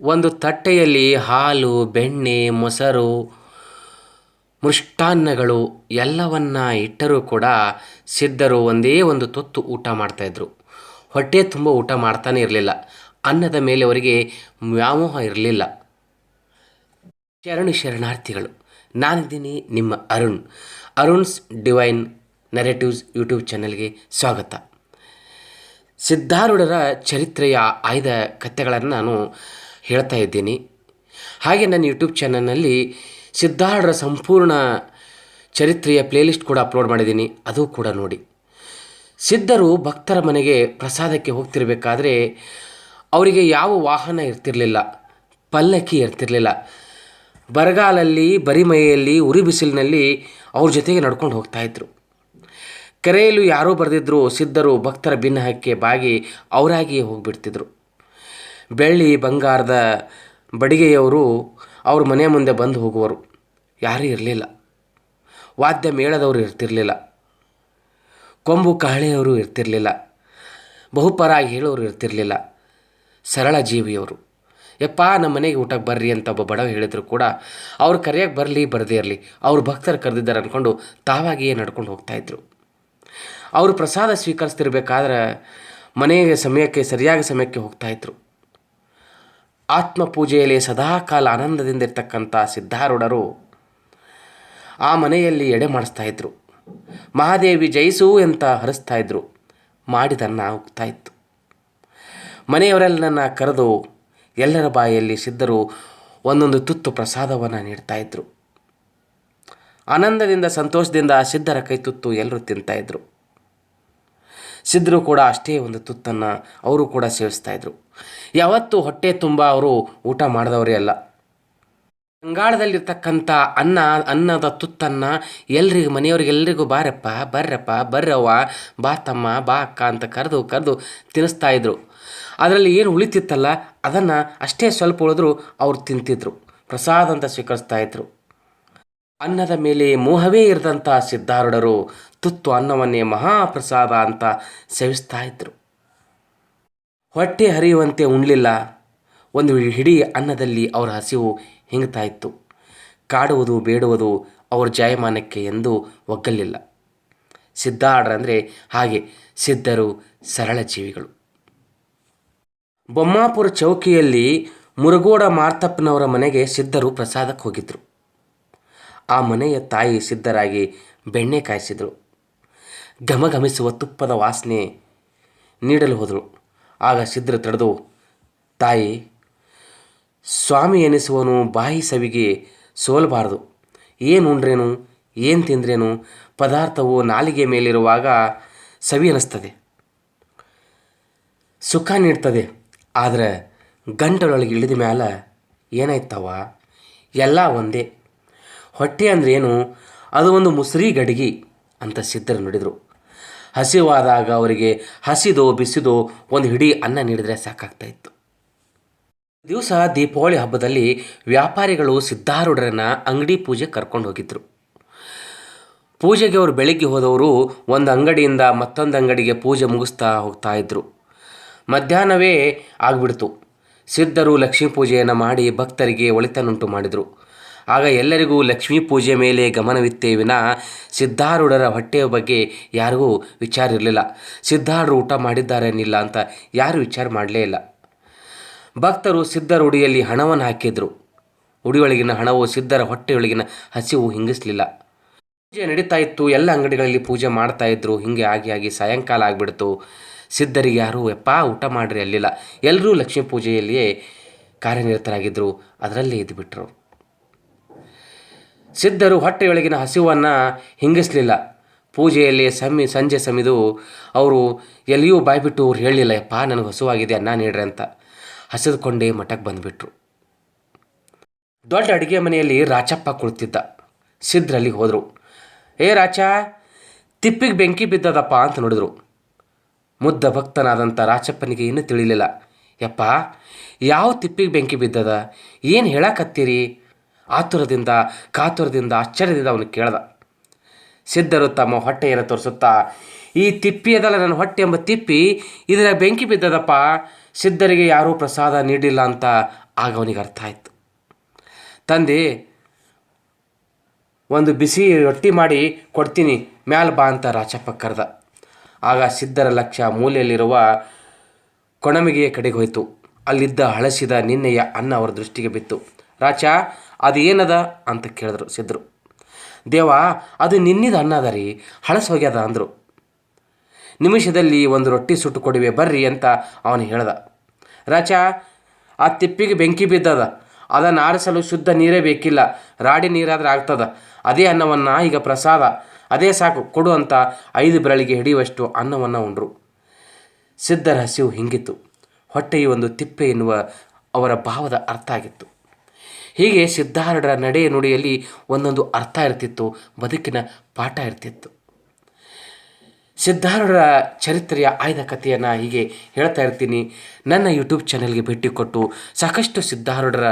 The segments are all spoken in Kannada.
ಒಂದು ತಟ್ಟೆಯಲ್ಲಿ ಹಾಲು, ಬೆಣ್ಣೆ, ಮೊಸರು, ಮೃಷ್ಟಾನ್ನಗಳು ಎಲ್ಲವನ್ನ ಇಟ್ಟರೂ ಕೂಡ ಸಿದ್ಧರು ಒಂದೇ ಒಂದು ತುತ್ತು ಊಟ ಮಾಡ್ತಾಯಿದ್ರು ಹೊಟ್ಟೆ ತುಂಬ ಊಟ ಮಾಡ್ತಾನೆ ಇರಲಿಲ್ಲ. ಅನ್ನದ ಮೇಲೆ ಅವರಿಗೆ ವ್ಯಾಮೋಹ ಇರಲಿಲ್ಲ. ಶರಣು ಶರಣಾರ್ಥಿಗಳು, ನಾನಿದ್ದೀನಿ ನಿಮ್ಮ Arun. Arun's divine narratives YouTube ಚಾನಲ್ಗೆ ಸ್ವಾಗತ. ಸಿದ್ಧಾರೂಢರ ಚರಿತ್ರೆಯ ಆಯ್ದ ಕಥೆಗಳನ್ನು ನಾನು ಹೇಳ್ತಾ ಇದ್ದೀನಿ. ಹಾಗೆ ನನ್ನ ಯೂಟ್ಯೂಬ್ ಚಾನಲ್ನಲ್ಲಿ ಸಿದ್ಧಾರ್ಥರ ಸಂಪೂರ್ಣ ಚರಿತ್ರೆಯ ಪ್ಲೇಲಿಸ್ಟ್ ಕೂಡ ಅಪ್ಲೋಡ್ ಮಾಡಿದ್ದೀನಿ. ಅದು ಕೂಡ ನೋಡಿ. ಸಿದ್ಧರು ಭಕ್ತರ ಮನೆಗೆ ಪ್ರಸಾದಕ್ಕೆ ಹೋಗ್ತಿರಬೇಕಾದ್ರೆ ಅವರಿಗೆ ಯಾವ ವಾಹನ ಇರ್ತಿರಲಿಲ್ಲ, ಪಲ್ಲಕ್ಕಿ ಇರ್ತಿರಲಿಲ್ಲ. ಬರಗಾಲಲ್ಲಿ, ಬರಿಮೈಯಲ್ಲಿ, ಉರಿ ಬಿಸಿಲಿನಲ್ಲಿ ಅವ್ರ ಜೊತೆಗೆ ನಡ್ಕೊಂಡು ಹೋಗ್ತಾಯಿದ್ರು ಕರೆಯಲು ಯಾರೋ ಬರೆದಿದ್ರು, ಸಿದ್ಧರು ಭಕ್ತರ ಭಿನ್ನಹಕ್ಕೆ ಬಾಗಿ ಅವರಾಗಿಯೇ ಹೋಗಿಬಿಡ್ತಿದ್ರು. ಬೆಳ್ಳಿ ಬಂಗಾರದ ಬಡಿಗೆಯವರು ಅವ್ರ ಮನೆ ಮುಂದೆ ಬಂದು ಹೋಗುವರು. ಯಾರೂ ಇರಲಿಲ್ಲ. ವಾದ್ಯ ಮೇಳದವರು ಇರ್ತಿರಲಿಲ್ಲ. ಕೊಂಬು ಕಹಳೆಯವರು ಇರ್ತಿರಲಿಲ್ಲ. ಬಹುಪರಾಗಿ ಹೇಳೋರು ಇರ್ತಿರಲಿಲ್ಲ. ಸರಳ ಜೀವಿಯವರು. ಯಪ್ಪ, ನಮ್ಮ ಮನೆಗೆ ಊಟಕ್ಕೆ ಬರ್ರಿ ಅಂತ ಒಬ್ಬ ಬಡವ ಹೇಳಿದ್ರು ಕೂಡ, ಅವ್ರು ಕರೆಯೋಕ್ಕೆ ಬರಲಿ, ಬರದೇ ಇರಲಿ, ಅವ್ರ ಭಕ್ತರು ಕರೆದಿದ್ದಾರೆ ಅಂದ್ಕೊಂಡು ತಾವಾಗಿಯೇ ನಡ್ಕೊಂಡು ಹೋಗ್ತಾಯಿದ್ರು ಅವರು ಪ್ರಸಾದ ಸ್ವೀಕರಿಸ್ತಿರ್ಬೇಕಾದ್ರೆ ಮನೆಗೆ ಸಮಯಕ್ಕೆ, ಸರಿಯಾಗಿ ಸಮಯಕ್ಕೆ ಹೋಗ್ತಾಯಿದ್ರು ಆತ್ಮ ಪೂಜೆಯಲ್ಲಿ ಸದಾಕಾಲ ಆನಂದದಿಂದ ಇರ್ತಕ್ಕಂಥ ಸಿದ್ಧಾರೂಢರು ಆ ಮನೆಯಲ್ಲಿ ಎಡೆ ಮಾಡಿಸ್ತಾ ಇದ್ರು. ಮಹಾದೇವಿ ಜಯಿಸು ಅಂತ ಹರಿಸ್ತಾ ಇದ್ರು. ಮಾಡಿದನ್ನ ಹೋಗ್ತಾ ಇತ್ತು. ಕರೆದು ಎಲ್ಲರ ಬಾಯಲ್ಲಿ ಸಿದ್ಧರು ಒಂದೊಂದು ತುತ್ತು ಪ್ರಸಾದವನ್ನು ನೀಡ್ತಾ ಇದ್ರು. ಆನಂದದಿಂದ ಸಂತೋಷದಿಂದ ಸಿದ್ಧರ ಕೈ ತುತ್ತು ಎಲ್ಲರೂ ತಿಂತಾಯಿದ್ರು ಸಿದ್ಧರು ಕೂಡ ಅಷ್ಟೇ ಒಂದು ತುತ್ತನ್ನು ಅವರು ಕೂಡ ಸೇವಿಸ್ತಾಯಿದ್ರು ಯಾವತ್ತೂ ಹೊಟ್ಟೆ ತುಂಬ ಅವರು ಊಟ ಮಾಡಿದವರೇ ಅಲ್ಲ. ಬಂಗಾಳದಲ್ಲಿರ್ತಕ್ಕಂಥ ಅನ್ನ, ಅನ್ನದ ತುತ್ತನ್ನು ಎಲ್ರಿಗೂ ಮನೆಯವ್ರಿಗೆಲ್ರಿಗೂ ಬಾರಪ್ಪ, ಬರ್ರಪ್ಪ, ಬರ್ರವ್ವ, ಬಾ ತಮ್ಮ, ಬಾ ಅಕ್ಕ ಅಂತ ಕರೆದು ಕರೆದು ತಿನ್ನಿಸ್ತಾ ಇದ್ರು. ಅದರಲ್ಲಿ ಏನು ಉಳಿತಿತ್ತಲ್ಲ, ಅದನ್ನು ಅಷ್ಟೇ ಸ್ವಲ್ಪ ಉಳಿದ್ರು ಅವ್ರು ತಿಂತಿದ್ರು, ಪ್ರಸಾದ ಅಂತ ಸ್ವೀಕರಿಸ್ತಾ ಇದ್ರು. ಅನ್ನದ ಮೇಲೆ ಮೋಹವೇ ಇರದಂಥ ಸಿದ್ಧಾರೂಢರು ತುತ್ತು ಅನ್ನವನ್ನೇ ಮಹಾಪ್ರಸಾದ ಅಂತ ಸೇವಿಸ್ತಾ ಇದ್ರು. ಹೊಟ್ಟೆ ಹರಿಯುವಂತೆ ಉಣ್ಲಿಲ್ಲ. ಒಂದು ಹಿಡಿ ಅನ್ನದಲ್ಲಿ ಅವರ ಹಸಿವು ಹಿಂಗ್ತಾ ಇತ್ತು ಕಾಡುವುದು ಬೇಡುವುದು ಅವರ ಜಾಯಮಾನಕ್ಕೆ ಎಂದು ಒಗ್ಗಲಿಲ್ಲ ಸಿದ್ಧಾರ್ಡ್ರಂದರೆ ಹಾಗೆ ಸಿದ್ಧರು ಸರಳ ಜೀವಿಗಳು. ಬೊಮ್ಮಾಪುರ ಚೌಕಿಯಲ್ಲಿ ಮುರುಗೋಡ ಮಾರ್ತಪ್ಪನವರ ಮನೆಗೆ ಸಿದ್ಧರು ಪ್ರಸಾದಕ್ಕೆ ಹೋಗಿದ್ರು. ಆ ಮನೆಯ ತಾಯಿ ಸಿದ್ಧರಾಗಿ ಬೆಣ್ಣೆ ಕಾಯಿಸಿದರು. ಘಮಘಮಿಸುವ ತುಪ್ಪದ ವಾಸನೆ ನೀಡಲು ಹೋದರು. ಆಗ ಸಿದ್ಧರು ತಡೆದು ತಾಯಿ, ಸ್ವಾಮಿ ಎನಿಸುವನು ಬಾಯಿ ಸವಿಗೆ ಸೋಲಬಾರದು. ಏನು ಉಂಡ್ರೇನು? ಏನು ತಿಂದ್ರೇನು? ಪದಾರ್ಥವು ನಾಲಿಗೆ ಮೇಲಿರುವಾಗ ಸವಿ ಅನ್ನಿಸ್ತದೆ ಸುಖ ನೀಡ್ತದೆ. ಆದರೆ ಗಂಟಲೊಳಗೆ ಇಳಿದ ಮ್ಯಾಲ ಏನಾಯ್ತವ ಎಲ್ಲ ಒಂದೇ. ಹೊಟ್ಟೆ ಅಂದ್ರೇನು ಅದು ಒಂದು ಮುಸ್ರಿ ಗಡಿಗೆ, ಅಂತ ಸಿದ್ಧರು ನುಡಿದರು. ಹಸಿವಾದಾಗ ಅವರಿಗೆ ಹಸಿದೋ ಬಿಸಿದೋ ಒಂದು ಹಿಡಿ ಅನ್ನ ನೀಡಿದರೆ ಸಾಕಾಗ್ತಾ ಇತ್ತು ದಿವಸ ದೀಪಾವಳಿ ಹಬ್ಬದಲ್ಲಿ ವ್ಯಾಪಾರಿಗಳು ಸಿದ್ಧಾರೂಢರನ್ನ ಅಂಗಡಿ ಪೂಜೆ ಕರ್ಕೊಂಡು ಹೋಗಿದ್ರು. ಪೂಜೆಗೆ ಅವರು ಬೆಳಿಗ್ಗೆ ಹೋದವರು ಒಂದು ಅಂಗಡಿಯಿಂದ ಮತ್ತೊಂದು ಅಂಗಡಿಗೆ ಪೂಜೆ ಮುಗಿಸ್ತಾ ಹೋಗ್ತಾ ಇದ್ದರು ಮಧ್ಯಾಹ್ನವೇ ಆಗಿಬಿಡ್ತು. ಸಿದ್ಧರು ಲಕ್ಷ್ಮೀ ಪೂಜೆಯನ್ನು ಮಾಡಿ ಭಕ್ತರಿಗೆ ಒಳಿತನುಂಟು ಮಾಡಿದರು. ಆಗ ಎಲ್ಲರಿಗೂ ಲಕ್ಷ್ಮೀ ಪೂಜೆ ಮೇಲೆ ಗಮನವಿತ್ತೇ ವಿನ ಸಿದ್ಧಾರೂಢರ ಹೊಟ್ಟೆಯ ಬಗ್ಗೆ ಯಾರಿಗೂ ವಿಚಾರ ಇರಲಿಲ್ಲ. ಸಿದ್ಧಾರೂಢರು ಊಟ ಮಾಡಿದ್ದಾರೇನಿಲ್ಲ ಅಂತ ಯಾರೂ ವಿಚಾರ ಮಾಡಲೇ ಇಲ್ಲ. ಭಕ್ತರು ಸಿದ್ಧರ ಉಡಿಯಲ್ಲಿ ಹಣವನ್ನು ಹಾಕಿದರು. ಉಡಿಯೊಳಗಿನ ಹಣವು ಸಿದ್ಧರ ಹೊಟ್ಟೆಯೊಳಗಿನ ಹಸಿವು ಹಿಂಗಿಸಲಿಲ್ಲ. ಪೂಜೆ ನಡೀತಾ ಇತ್ತು. ಎಲ್ಲ ಅಂಗಡಿಗಳಲ್ಲಿ ಪೂಜೆ ಮಾಡ್ತಾ ಇದ್ರು. ಹಿಂಗೆ ಆಗಿ ಆಗಿ ಸಾಯಂಕಾಲ ಆಗಿಬಿಡ್ತು. ಸಿದ್ಧರಿಗೆ ಯಾರು ಎಪ್ಪ ಊಟ ಮಾಡಿರಿ ಅಲ್ಲಿಲ್ಲ. ಎಲ್ಲರೂ ಲಕ್ಷ್ಮೀ ಪೂಜೆಯಲ್ಲಿಯೇ ಕಾರ್ಯನಿರತರಾಗಿದ್ದರು ಅದರಲ್ಲೇ ಇದ್ದು ಬಿಟ್ಟರು ಸಿದ್ಧರು ಹೊಟ್ಟೆಯೊಳಗಿನ ಹಸಿವನ್ನು ಹಿಂಗಿಸಲಿಲ್ಲ. ಪೂಜೆಯಲ್ಲಿ ಸಮಿ ಸಂಜೆ ಸಮಿದು ಅವರು ಎಲ್ಲಿಯೂ ಬಾಯ್ಬಿಟ್ಟು ಅವ್ರು ಹೇಳಲಿಲ್ಲ, ಯಪ್ಪ, ನನಗೆ ಹಸುವಾಗಿದೆ, ಅನ್ನ ನೀಡ್ರಿ ಅಂತ. ಹಸಿದುಕೊಂಡೇ ಮಠಕ್ಕೆ ಬಂದುಬಿಟ್ರು. ದೊಡ್ಡ ಅಡುಗೆ ಮನೆಯಲ್ಲಿ ರಾಚಪ್ಪ ಕುಳಿತಿದ್ದ. ಸಿದ್ಧರಲ್ಲಿ ಹೋದರು. ಏ ರಾಚ, ತಿಪ್ಪಿಗೆ ಬೆಂಕಿ ಬಿದ್ದದಪ್ಪ ಅಂತ ನೋಡಿದ್ರು. ಮುದ್ದ ಭಕ್ತನಾದಂಥ ರಾಚಪ್ಪನಿಗೆ ಇನ್ನೂ ತಿಳಿಲಿಲ್ಲ. ಯಪ್ಪ, ಯಾವ ತಿಪ್ಪಿಗೆ ಬೆಂಕಿ ಬಿದ್ದದ? ಏನು ಹೇಳಕತ್ತೀರಿ? ಆತುರದಿಂದ, ಕಾತುರದಿಂದ, ಆಶ್ಚರ್ಯದಿಂದ ಅವನು ಕೇಳ್ದ. ಸಿದ್ಧರು ತಮ್ಮ ಹೊಟ್ಟೆಯನ್ನು ತೋರಿಸುತ್ತಾ, ಈ ತಿಪ್ಪಿ ಅದಲ್ಲ ನನ್ನ ಹೊಟ್ಟೆ ಎಂಬ ತಿಪ್ಪಿ ಇದರ ಬೆಂಕಿ ಬಿದ್ದದಪ್ಪ, ಸಿದ್ಧರಿಗೆ ಯಾರೂ ಪ್ರಸಾದ ನೀಡಿಲ್ಲ ಅಂತ ಆಗ ಅವನಿಗೆ ಅರ್ಥ ಆಯಿತು. ತಂದೆ, ಒಂದು ಬಿಸಿ ರೊಟ್ಟಿ ಮಾಡಿ ಕೊಡ್ತೀನಿ, ಮ್ಯಾಲ ಬಾ ಅಂತ ರಾಚಪ್ಪ ಕರೆದ. ಆಗ ಸಿದ್ಧರ ಲಕ್ಷ್ಯ ಮೂಲೆಯಲ್ಲಿರುವ ಕೊಣಮಿಗೆಯ ಕಡೆಗೆ ಹೋಯಿತು. ಅಲ್ಲಿದ್ದ ಹಳಸಿದ ನಿನ್ನೆಯ ಅನ್ನ ಅವರ ದೃಷ್ಟಿಗೆ ಬಿತ್ತು. ರಾಚ ಅದು ಏನದ ಅಂತ ಕೇಳಿದ್ರು ಸಿದ್ಧರು ದೇವ, ಅದು ನಿನ್ನಿದ ಅನ್ನ ಅದ ರೀ, ಹಳಸು ಹೋಗ್ಯದ ಅಂದರು. ನಿಮಿಷದಲ್ಲಿ ಒಂದು ರೊಟ್ಟಿ ಸುಟ್ಟು ಕೊಡುವೆ ಬರ್ರಿ ಅಂತ ಅವನು ಹೇಳ್ದ. ರಾಚ ಆ ತಿಪ್ಪಿಗೆ ಬೆಂಕಿ ಬಿದ್ದದ. ಅದನ್ನು ಆರಿಸಲು ಶುದ್ಧ ನೀರೇ ಬೇಕಿಲ್ಲ. ರಾಡಿ ನೀರಾದ್ರೆ ಆಗ್ತದ. ಅದೇ ಅನ್ನವನ್ನು ಈಗ ಪ್ರಸಾದ. ಅದೇ ಸಾಕು, ಕೊಡು ಅಂತ ಐದು ಬೆರಳಿಗೆ ಹಿಡಿಯುವಷ್ಟು ಅನ್ನವನ್ನು ಉಂಡ್ರು. ಸಿದ್ಧರ ಹಸಿವು ಹಿಂಗಿತ್ತು. ಹೊಟ್ಟೆಯು ಒಂದು ತಿಪ್ಪೆ ಎನ್ನುವ ಅವರ ಭಾವದ ಅರ್ಥ ಆಗಿತ್ತು. ಹೀಗೆ ಸಿದ್ಧಾರ್ಢರ ನಡೆ ನುಡಿಯಲ್ಲಿ ಒಂದೊಂದು ಅರ್ಥ ಇರ್ತಿತ್ತು, ಬದುಕಿನ ಪಾಠ ಇರ್ತಿತ್ತು. ಸಿದ್ಧಾರ್ಢರ ಚರಿತ್ರೆಯ ಆಯ್ದ ಕಥೆಯನ್ನು ಹೀಗೆ ಹೇಳ್ತಾ ಇರ್ತೀನಿ. ನನ್ನ ಯೂಟ್ಯೂಬ್ ಚಾನೆಲ್ಗೆ ಭೇಟಿ ಕೊಟ್ಟು ಸಾಕಷ್ಟು ಸಿದ್ಧಾರ್ಢರ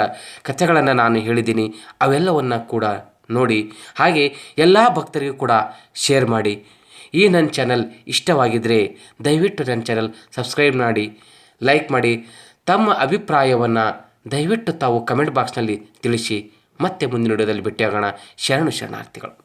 ಕಥೆಗಳನ್ನು ನಾನು ಹೇಳಿದ್ದೀನಿ. ಅವೆಲ್ಲವನ್ನು ಕೂಡ ನೋಡಿ, ಹಾಗೆ ಎಲ್ಲ ಭಕ್ತರಿಗೂ ಕೂಡ ಶೇರ್ ಮಾಡಿ. ಈ ನನ್ನ ಚಾನಲ್ ಇಷ್ಟವಾಗಿದ್ದರೆ ದಯವಿಟ್ಟು ನನ್ನ ಚಾನಲ್ ಸಬ್ಸ್ಕ್ರೈಬ್ ಮಾಡಿ ಲೈಕ್ ಮಾಡಿ. ತಮ್ಮ ಅಭಿಪ್ರಾಯವನ್ನು ದಯವಿಟ್ಟು ತಾವು ಕಮೆಂಟ್ ಬಾಕ್ಸ್ನಲ್ಲಿ ತಿಳಿಸಿ ಮತ್ತೆ ಮುಂದಿನ ವಿಡಿಯೋದಲ್ಲಿ ಭೇಟಿಯಾಗೋಣ. ಶರಣು ಶರಣಾರ್ಥಿಗಳು.